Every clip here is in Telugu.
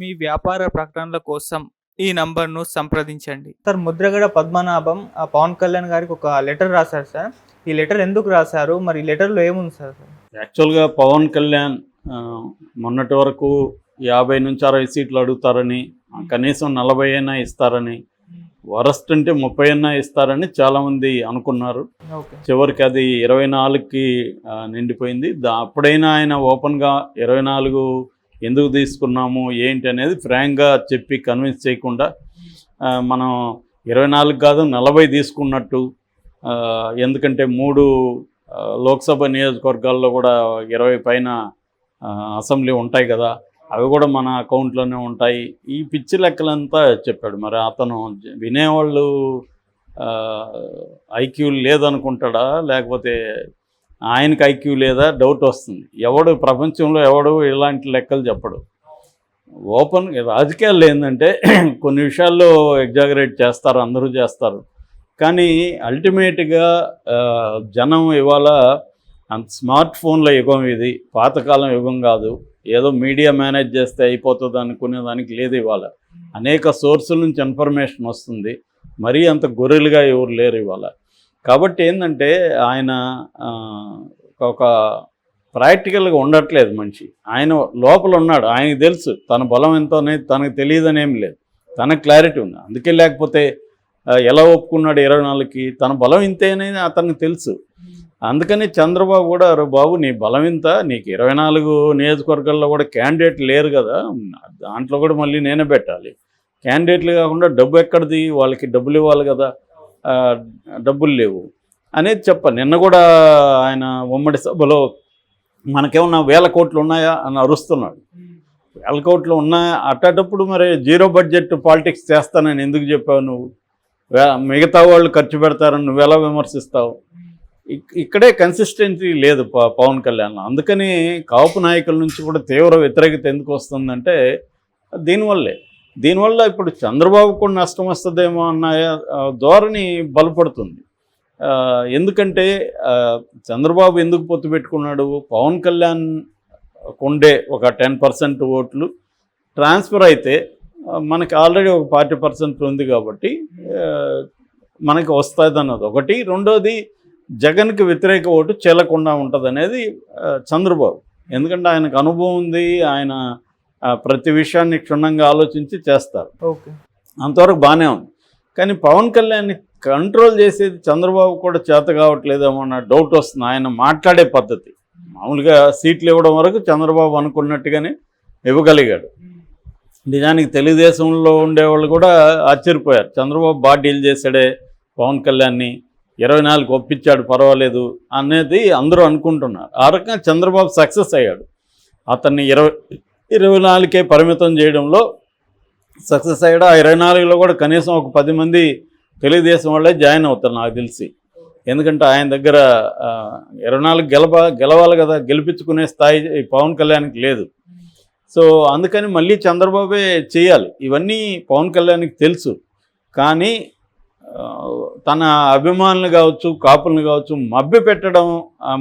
మీ వ్యాపార ప్రకటనల కోసం ఈ నంబర్ను సంప్రదించండి. సార్ ముద్రగడ పద్మనాభం ఆ పవన్ కళ్యాణ్ గారికి ఒక లెటర్ రాశారు సార్. ఈ లెటర్ ఎందుకు రాశారు? మరి ఈ లెటర్లో ఏముంది సార్? యాక్చువల్గా పవన్ కళ్యాణ్ మొన్నటి వరకు యాభై నుంచి అరవై సీట్లు అడుగుతారని కనీసం నలభై అయినా ఇస్తారని వరస్ట్ అంటే ముప్పై అయినా ఇస్తారని చాలామంది అనుకున్నారు. ఓకే. చివరికి అది ఇరవై నాలుగుకి నిండిపోయింది. దా అప్పుడైనా ఆయన ఓపెన్గా ఇరవై నాలుగు ఎందుకు తీసుకున్నాము ఏంటి అనేది ఫ్రాంక్గా చెప్పి కన్విన్స్ చేయకుండా మనం ఇరవై నాలుగు కాదు నలభై తీసుకున్నట్టు ఎందుకంటే మూడు లోక్సభ నియోజకవర్గాల్లో కూడా ఇరవై పైన అసెంబ్లీ ఉంటాయి కదా అవి కూడా మన అకౌంట్లోనే ఉంటాయి. ఈ పిచ్చి లెక్కలంతా చెప్పాడు. మరి అతను వినేవాళ్ళు ఐక్యూ లేదనుకుంటాడా? లేకపోతే ఆయనకి ఐక్యూ లేదా డౌట్ వస్తుంది. ఎవడు ప్రపంచంలో ఎవడు ఇలాంటి లెక్కలు చెప్పడు. ఓపెన్ రాజకీయాల్లో ఏంటంటే కొన్ని విషయాల్లో ఎగ్జాగరేట్ చేస్తారు అందరూ చేస్తారు. కానీ అల్టిమేట్గా జనం ఇవాళ అంత స్మార్ట్ ఫోన్ల యుగం ఇది పాతకాలం యుగం కాదు. ఏదో మీడియా మేనేజ్ చేస్తే అయిపోతుంది అనుకునే దానికి లేదు ఇవాళ. అనేక సోర్సుల నుంచి ఇన్ఫర్మేషన్ వస్తుంది. మరీ అంత గొర్రెలుగా ఎవరు లేరు ఇవాళ. కాబట్టి ఏంటంటే ఆయన ఒక ప్రాక్టికల్గా ఉండట్లేదు మనిషి. ఆయన లోపల ఉన్నాడు ఆయనకు తెలుసు తన బలం ఎంతో అనేది తనకు తెలియదని ఏం లేదు. తనకు క్లారిటీ ఉంది. అందుకే లేకపోతే ఎలా ఒప్పుకున్నాడు ఇరవై నాలుగుకి? తన బలం ఇంతే అనేది అతనికి తెలుసు. అందుకని చంద్రబాబు కూడా "అరే బాబు నీ బలం ఇంత నీకు ఇరవై నాలుగు నియోజకవర్గాల్లో కూడా క్యాండిడేట్ లేరు కదా. దాంట్లో కూడా మళ్ళీ నేనే పెట్టాలి. క్యాండిడేట్లు కాకుండా డబ్బు ఎక్కడిది? వాళ్ళకి డబ్బులు ఇవ్వాలి కదా. డబ్బులు లేవు. అనేది చెప్ప నిన్న కూడా ఆయన ఉమ్మడి సభలో మనకేమన్నా వేల కోట్లు ఉన్నాయా అని అరుస్తున్నాడు. వేల కోట్లు ఉన్నాయా? అట్టేటప్పుడు మరి జీరో బడ్జెట్ పాలిటిక్స్ చేస్తానని ఎందుకు చెప్పావు నువ్వు? మిగతా వాళ్ళు ఖర్చు పెడతారని నువ్వు ఎలా విమర్శిస్తావు? ఇక్కడే కన్సిస్టెన్సీ లేదు ప- పవన్ కళ్యాణ్. అందుకని కాపు నాయకుల నుంచి కూడా తీవ్ర వ్యతిరేకత ఎందుకు వస్తుందంటే దీనివల్లే. దీనివల్ల ఇప్పుడు చంద్రబాబు కూడా నష్టం వస్తుందేమో అన్న ధోరణి బలపడుతుంది. ఎందుకంటే చంద్రబాబు ఎందుకు పొత్తు పెట్టుకున్నాడు? పవన్ కళ్యాణ్ కొండే ఒక టెన్ పర్సెంట్ ఓట్లు. ట్రాన్స్ఫర్ అయితే మనకి ఆల్రెడీ ఒక ఫార్టీ పర్సెంట్ ఉంది కాబట్టి మనకి వస్తుంది అన్నది ఒకటి. రెండోది జగన్కి వ్యతిరేక ఓటు చెల్లకుండా ఉంటుంది అనేది చంద్రబాబు. ఎందుకంటే ఆయనకు అనుభవం ఉంది ఆయన ప్రతి విషయాన్ని క్షుణ్ణంగా ఆలోచించి చేస్తారు. ఓకే. అంతవరకు బాగానే ఉంది. కానీ పవన్ కళ్యాణ్ని కంట్రోల్ చేసేది చంద్రబాబు కూడా చేత కావట్లేదేమో అన్న డౌట్ వస్తుంది. ఆయన మాట్లాడే పద్ధతి. మామూలుగా సీట్లు ఇవ్వడం వరకు చంద్రబాబు అనుకున్నట్టుగానే ఇవ్వగలిగాడు. నిజానికి తెలుగుదేశంలో ఉండేవాళ్ళు కూడా ఆశ్చర్యపోయారు. చంద్రబాబు బాగా డీల్ చేశాడే పవన్ కళ్యాణ్ని. ఇరవై నాలుగు ఒప్పించాడు పర్వాలేదు అనేది అందరూ అనుకుంటున్నారు. ఆ రకంగా చంద్రబాబు సక్సెస్ అయ్యాడు. అతన్ని ఇరవై ఇరవై నాలుగుకే పరిమితం చేయడంలో సక్సెస్ అయ్యాడు. ఆ ఇరవై నాలుగులో కూడా కనీసం ఒక పది మంది తెలుగుదేశం వాళ్ళే జాయిన్ అవుతారు నాకు తెలిసి. ఎందుకంటే ఆయన దగ్గర ఇరవై నాలుగు గెలవ గెలవాలి కదా గెలిపించుకునే స్థాయి పవన్ కళ్యాణ్కి లేదు. సో అందుకని మళ్ళీ చంద్రబాబే చేయాలి. ఇవన్నీ పవన్ కళ్యాణ్కి తెలుసు. కానీ తన అభిమానులు కావచ్చు కాపులను కావచ్చు మభ్య పెట్టడం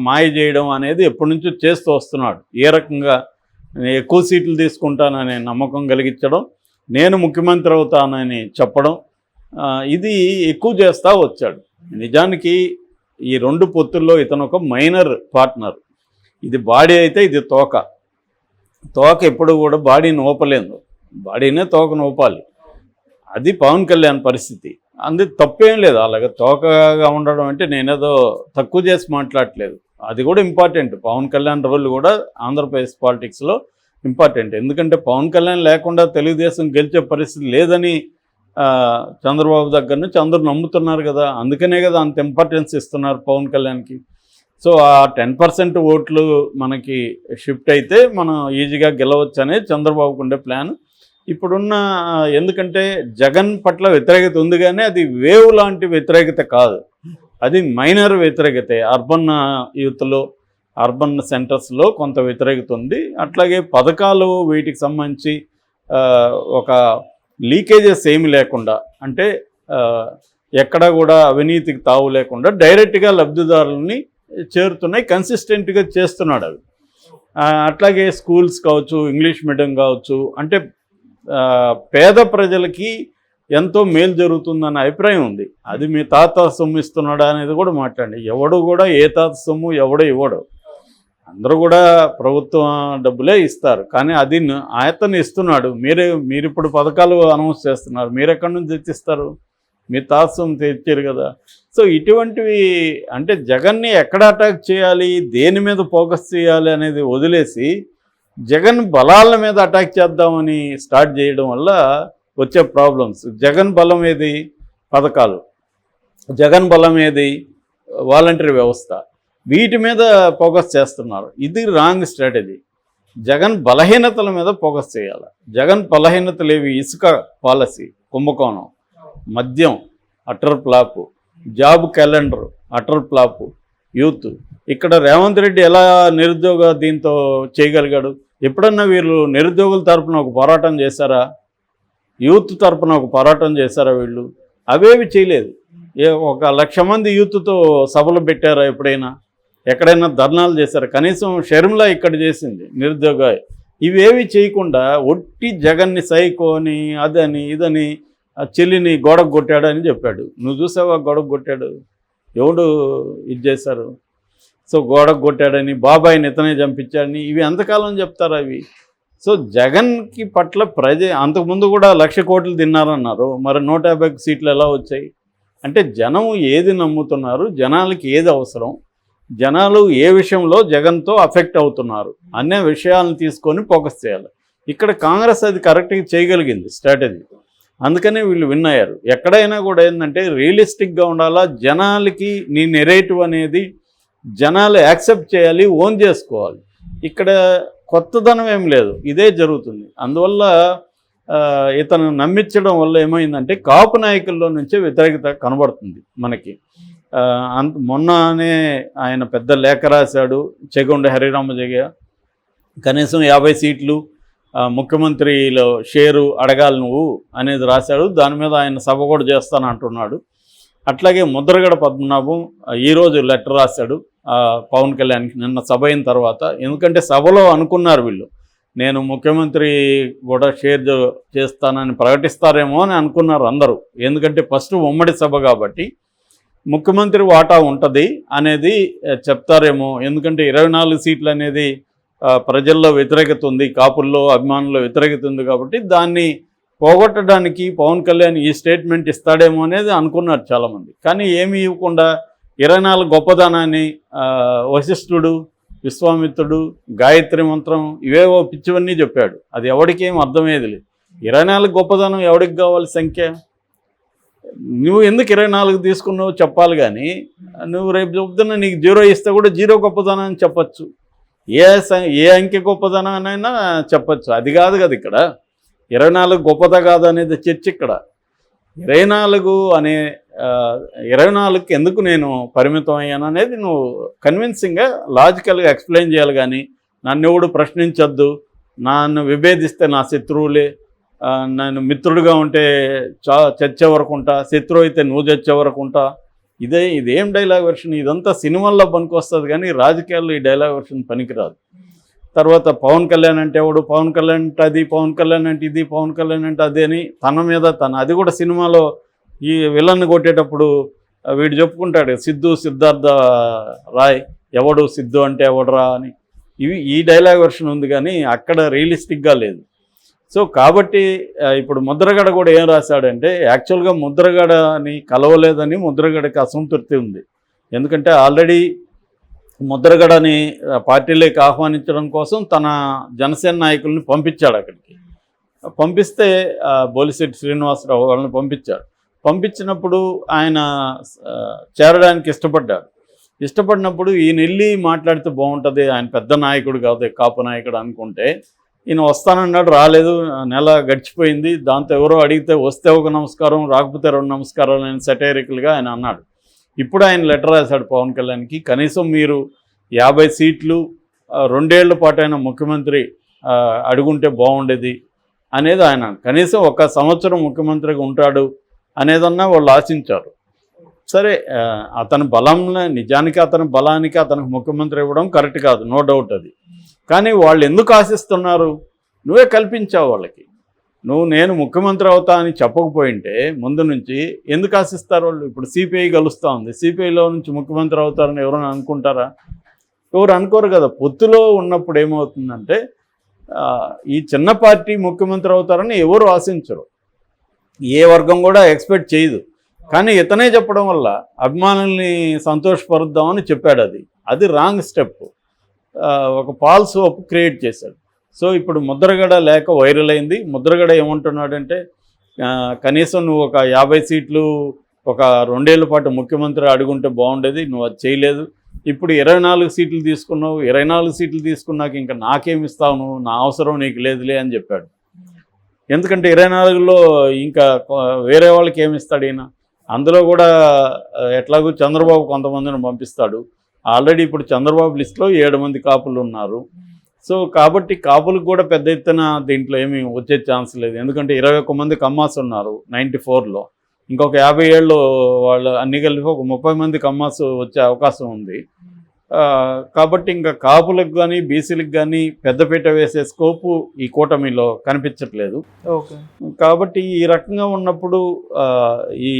మాయ చేయడం అనేది ఎప్పటి నుంచో చేస్తూ వస్తున్నాడు. ఏ రకంగా ఎక్కువ సీట్లు తీసుకుంటాననే నమ్మకం కలిగించడం నేను ముఖ్యమంత్రి అవుతానని చెప్పడం ఇది ఎక్కువ చేస్తూ వచ్చాడు. నిజానికి ఈ రెండు పొత్తుల్లో ఇతను ఒక మైనర్ పార్ట్నర్. ఇది బాడీ అయితే ఇది తోక. తోక ఎప్పుడు కూడా బాడీని ఊపలేదు బాడీనే తోకను ఊపాలి అది పవన్ కళ్యాణ్ పరిస్థితి. అందు తప్పేం లేదు. అలాగే తోకగా ఉండడం అంటే నేనేదో తక్కువ చేసి మాట్లాడట్లేదు. అది కూడా ఇంపార్టెంట్ పవన్ కళ్యాణ్ రోల్ కూడా ఆంధ్రప్రదేశ్ పాలిటిక్స్లో ఇంపార్టెంట్ ఎందుకంటే పవన్ కళ్యాణ్ లేకుండా తెలుగుదేశం గెలిచే పరిస్థితి లేదని చంద్రబాబు దగ్గర నుంచి అందరూ నమ్ముతున్నారు కదా. అందుకనే కదా అంత ఇంపార్టెన్స్ ఇస్తున్నారు పవన్ కళ్యాణ్కి. సో ఆ టెన్ పర్సెంట్ ఓట్లు మనకి షిఫ్ట్ అయితే మనం ఈజీగా గెలవచ్చు అనేది చంద్రబాబుకు ఉండే ప్లాన్ ఇప్పుడున్న ఎందుకంటే జగన్ పట్ల వ్యతిరేకత ఉంది కానీ అది వేవ్ లాంటి వ్యతిరేకత కాదు. అది మైనర్ వ్యతిరేకతే. అర్బన్ యూత్లో అర్బన్ సెంటర్స్లో కొంత వ్యతిరేకత ఉంది. అట్లాగే పథకాలు వీటికి సంబంధించి ఒక లీకేజెస్ ఏమి లేకుండా అంటే ఎక్కడ ఎక్కడా కూడా అవినీతికి తావు లేకుండా డైరెక్ట్గా లబ్ధిదారులని చేరుతున్నాయి కన్సిస్టెంట్గా చేస్తున్నాడు అవి. అట్లాగే స్కూల్స్ కావచ్చు ఇంగ్లీష్ మీడియం కావచ్చు అంటే పేద ప్రజలకి ఎంతో మేలు జరుగుతుందన్న అభిప్రాయం ఉంది. అది మీ తాత సొమ్ము ఇస్తున్నాడా అనేది కూడా మాట్లాడండి. ఎవడు కూడా ఏ తాత సొమ్ము ఎవడో ఇవ్వడు. అందరూ కూడా ప్రభుత్వం డబ్బులే ఇస్తారు. కానీ అది ఆయతను ఇస్తున్నాడు. మీరే మీరు ఇప్పుడు పథకాలు అనౌన్స్ చేస్తున్నారు. మీరు ఎక్కడి నుంచి తెచ్చిస్తారు? మీ తాత సొమ్ము తెచ్చారు కదా. సో ఇటువంటివి అంటే జగన్ని ఎక్కడ అటాక్ చేయాలి? దేని మీద ఫోకస్ చేయాలి అనేది వదిలేసి జగన్ బలాల మీద అటాక్ చేద్దామని స్టార్ట్ చేయడం వల్ల వచ్చే ప్రాబ్లమ్స్ జగన్ బలం ఏది? పథకాలు. జగన్ బలం ఏది? వాలంటరీ వ్యవస్థ. వీటి మీద ఫోకస్ చేస్తున్నారు. ఇది రాంగ్ స్ట్రాటజీ. జగన్ బలహీనతల మీద ఫోకస్ చేయాలి. జగన్ బలహీనతలు ఏవి ఇసుక పాలసీ కుంభకోణం మద్యం utter flop job calendar utter flop youth. ఇక్కడ రేవంత్ రెడ్డి ఎలా నిరుద్యోగ దీంతో చేయగలిగాడు? ఎప్పుడన్నా వీళ్ళు నిరుద్యోగుల తరపున ఒక పోరాటం చేశారా? యూత్ తరపున ఒక పోరాటం చేశారా వీళ్ళు? అవేవి చేయలేదు. ఏ ఒక లక్ష మంది యూత్తో సభలు పెట్టారా ఎప్పుడైనా? ఎక్కడైనా ధర్నాలు చేశారా? కనీసం షర్మిల ఇక్కడ చేసింది నిరుద్యోగ ఇవేవి చేయకుండా ఒట్టి జగన్ని సైకోని అదని ఇదని ఆ చెల్లిని గోడకు కొట్టాడు అని చెప్పాడు. నువ్వు చూసావా గోడకు కొట్టాడు? ఎవడు ఇది చేశారు? సో గోడకు కొట్టాడని బాబాయ్ని ఇతనే చంపించాడని ఇవి ఎంతకాలం చెప్తారు అవి? సో జగన్కి పట్ల ప్రజ అంతకుముందు కూడా లక్ష కోట్లు తిన్నారన్నారు. మరి నూట యాభై సీట్లు ఎలా వచ్చాయి? అంటే జనం ఏది నమ్ముతున్నారు? జనాలకి ఏది అవసరం? జనాలు ఏ విషయంలో జగన్తో అఫెక్ట్ అవుతున్నారు? అనే విషయాలను తీసుకొని ఫోకస్ చేయాలి. ఇక్కడ కాంగ్రెస్ అది కరెక్ట్గా చేయగలిగింది స్ట్రాటజీ అందుకనే వీళ్ళు విన్ అయ్యారు. ఎక్కడైనా కూడా ఏంటంటే రియలిస్టిక్గా ఉండాలా? జనాలకి నీ నెరేటివ్ అనేది జనాలు యాక్సెప్ట్ చేయాలి ఓన్ చేసుకోవాలి. ఇక్కడ కొత్తదనం ఏం లేదు. ఇదే జరుగుతుంది. అందువల్ల ఇతను నమ్మించడం వల్ల ఏమైందంటే కాపు నాయకుల్లో నుంచే వ్యతిరేకత కనబడుతుంది మనకి. అంత మొన్ననే ఆయన పెద్ద లేఖ రాశాడు చెగొండ హరిరామ జగ కనీసం యాభై సీట్లు ముఖ్యమంత్రిలో షేరు అడగాలి నువ్వు అనేది రాశాడు. దాని మీద ఆయన సభ కూడా చేస్తాను అంటున్నాడు అట్లాగే ముద్రగడ పద్మనాభం ఈరోజు లెటర్ రాశాడు. పవన్ కళ్యాణ్కి నిన్న సభ అయిన తర్వాత ఎందుకంటే సభలో అనుకున్నారు వీళ్ళు నేను ముఖ్యమంత్రి కూడా షేర్ చేస్తానని ప్రకటిస్తారేమో అని అనుకున్నారు అందరూ. ఎందుకంటే ఫస్ట్ ఉమ్మడి సభ కాబట్టి ముఖ్యమంత్రి వాటా ఉంటుంది అనేది చెప్తారేమో. ఎందుకంటే ఇరవై నాలుగు సీట్లు అనేది ప్రజల్లో వ్యతిరేకత ఉంది కాపుల్లో అభిమానుల్లో వ్యతిరేకత ఉంది కాబట్టి దాన్ని పోగొట్టడానికి పవన్ కళ్యాణ్ ఈ స్టేట్మెంట్ ఇస్తాడేమో అనేది అనుకున్నారు చాలామంది. కానీ ఏమీ ఇవ్వకుండా ఇరవై నాలుగు గొప్పదనాన్ని వశిష్ఠుడు విశ్వామిత్రుడు గాయత్రి మంత్రం ఇవేవో పిచ్చివన్నీ చెప్పాడు. అది ఎవడికేం అర్థమయ్యేది లేదు. ఇరవై నాలుగు గొప్పదనం ఎవడికి కావాలి సంఖ్య? నువ్వు ఎందుకు ఇరవై నాలుగు తీసుకున్నావు చెప్పాలి కానీ నువ్వు రేపు చెప్తున్నా నీకు జీరో ఇస్తే కూడా జీరో గొప్పదనం అని చెప్పచ్చు. ఏ ఏ అంకె గొప్పదనానైనా చెప్పచ్చు. అది కాదు కదా ఇక్కడ. ఇరవై నాలుగు గొప్పద కాదు అనేది చర్చ ఇక్కడ. ఇరవై నాలుగు అనే ఇరవై నాలుగుకి ఎందుకు నేను పరిమితం అయ్యాను అనేది నువ్వు కన్విన్సింగ్గా లాజికల్గా ఎక్స్ప్లెయిన్ చేయాలి కానీ నన్ను ఎవడు ప్రశ్నించొద్దు నన్ను విభేదిస్తే నా శత్రువులే నన్ను మిత్రుడిగా ఉంటే చా చచ్చే వరకు ఉంటా శత్రువు అయితే నువ్వు చచ్చే వరకు ఉంటా. ఇదే ఇదేం డైలాగ్ వెర్షన్ ఇదంతా సినిమాల్లో పనికొస్తుంది కానీ రాజకీయాల్లో ఈ డైలాగ్ వెర్షన్ పనికిరాదు. తర్వాత పవన్ కళ్యాణ్ అంటే ఎవడు? పవన్ కళ్యాణ్ అంటే అది పవన్ కళ్యాణ్ అంటే ఇది పవన్ కళ్యాణ్ అంటే అది అని తన మీద తన అది కూడా సినిమాలో ఈ విలన్ కొట్టేటప్పుడు వీడు చెప్పుకుంటాడు సిద్ధు సిద్ధార్థ రాయ్ ఎవడు సిద్ధు అంటే ఎవడరా అని. ఇవి ఈ డైలాగ్ వెర్షన్ ఉంది కానీ అక్కడ రియలిస్టిక్గా లేదు. సో కాబట్టి ఇప్పుడు ముద్రగడ కూడా ఏం రాశాడంటే యాక్చువల్గా ముద్రగడని కలవలేదని ముద్రగడకి అసంతృప్తి ఉంది. ఎందుకంటే ఆల్రెడీ ముద్రగడని పార్టీలోకి ఆహ్వానించడం కోసం తన జనసేన నాయకుల్ని పంపించాడు అక్కడికి. పంపిస్తే బోలిశెట్టి శ్రీనివాసరావు వాళ్ళని పంపించాడు. పంపించినప్పుడు ఆయన చేరడానికి ఇష్టపడ్డాడు. ఇష్టపడినప్పుడు ఈయన వెళ్ళి మాట్లాడితే బాగుంటుంది ఆయన పెద్ద నాయకుడు కాదు కాపు నాయకుడు అనుకుంటే ఈయన వస్తానన్నాడు రాలేదు నెల గడిచిపోయింది దాంతో ఎవరో అడిగితే వస్తే ఒక నమస్కారం రాకపోతే రెండు నమస్కారాలు ఆయన సెటైరికల్గా ఆయన అన్నాడు. ఇప్పుడు ఆయన లెటర్ రాశాడు పవన్ కళ్యాణ్కి కనీసం మీరు యాభై సీట్లు రెండేళ్ళ పాటు ఆయన ముఖ్యమంత్రి అడుగుంటే బాగుండేది అనేది ఆయన కనీసం ఒక సంవత్సరం ముఖ్యమంత్రిగా ఉంటాడు అనేదన్నా వాళ్ళు ఆశించారు. సరే అతని బలం నిజానికి అతని బలానికి అతనికి ముఖ్యమంత్రి ఇవ్వడం కరెక్ట్ కాదు నో డౌట్ అది. కానీ వాళ్ళు ఎందుకు ఆశిస్తున్నారు? నువ్వే కల్పించావు వాళ్ళకి. నువ్వు నేను ముఖ్యమంత్రి అవుతా అని చెప్పకపోయింటే ముందు నుంచి ఎందుకు ఆశిస్తారు వాళ్ళు? ఇప్పుడు సిపిఐ కలుస్తూ ఉంది. సిపిఐలో నుంచి ముఖ్యమంత్రి అవుతారని ఎవరైనా అనుకుంటారా? ఎవరు అనుకోరు కదా. పొత్తులో ఉన్నప్పుడు ఏమవుతుందంటే ఈ చిన్న పార్టీ ముఖ్యమంత్రి అవుతారని ఎవరు ఆశించరు. ఏ వర్గం కూడా ఎక్స్పెక్ట్ చేయదు. కానీ ఇతనే చెప్పడం వల్ల అభిమానుల్ని సంతోషపరుద్దామని చెప్పాడు అది. అది రాంగ్ స్టెప్. ఒక పాల్స్ అప్ క్రియేట్ చేశాడు. సో ఇప్పుడు ముద్రగడ లేక వైరల్ అయింది. ముద్రగడ ఏమంటున్నాడంటే కనీసం నువ్వు ఒక యాభై సీట్లు ఒక రెండేళ్ళ పాటు ముఖ్యమంత్రి అడుగుంటే బాగుండేది నువ్వు అది చేయలేదు. ఇప్పుడు ఇరవై నాలుగు సీట్లు తీసుకున్నావు ఇరవై నాలుగు సీట్లు తీసుకున్నాక ఇంకా నాకేమి ఇస్తావు నువ్వు? నా అవసరం నీకు లేదులే అని చెప్పాడు. ఎందుకంటే ఇరవై నాలుగులో ఇంకా వేరే వాళ్ళకి ఏమి ఇస్తాడు ఈయన? అందులో కూడా ఎట్లాగూ చంద్రబాబు కొంతమందిని పంపిస్తాడు. ఆల్రెడీ ఇప్పుడు చంద్రబాబు లిస్టులో ఏడు మంది కాపులు ఉన్నారు. సో కాబట్టి కాపులకు కూడా పెద్ద ఎత్తున దీంట్లో ఏమీ వచ్చే ఛాన్స్ లేదు. ఎందుకంటే ఇరవై ఒక్క మంది కమ్మాస్ ఉన్నారు నైంటీ ఫోర్లో. ఇంకొక యాభై ఏళ్ళు వాళ్ళు అన్ని కలిపి ఒక ముప్పై మంది కమ్మాస్ వచ్చే అవకాశం ఉంది. కాబట్టి ఇంకా కాపులకు కానీ బీసీలకు కానీ పెద్దపీట వేసే స్కోపు ఈ కూటమిలో కనిపించట్లేదు. కాబట్టి ఈ రకంగా ఉన్నప్పుడు ఈ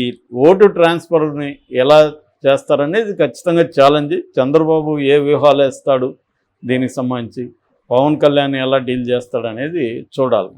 ఓటు ట్రాన్స్ఫర్ని ఎలా చేస్తారనేది ఖచ్చితంగా ఛాలెంజ్. చంద్రబాబు ఏ వ్యూహాలు వేస్తాడు దీనికి సంబంధించి పవన్ కళ్యాణ్ ఎలా డీల్ చేస్తాడనేది చూడాలి మనం.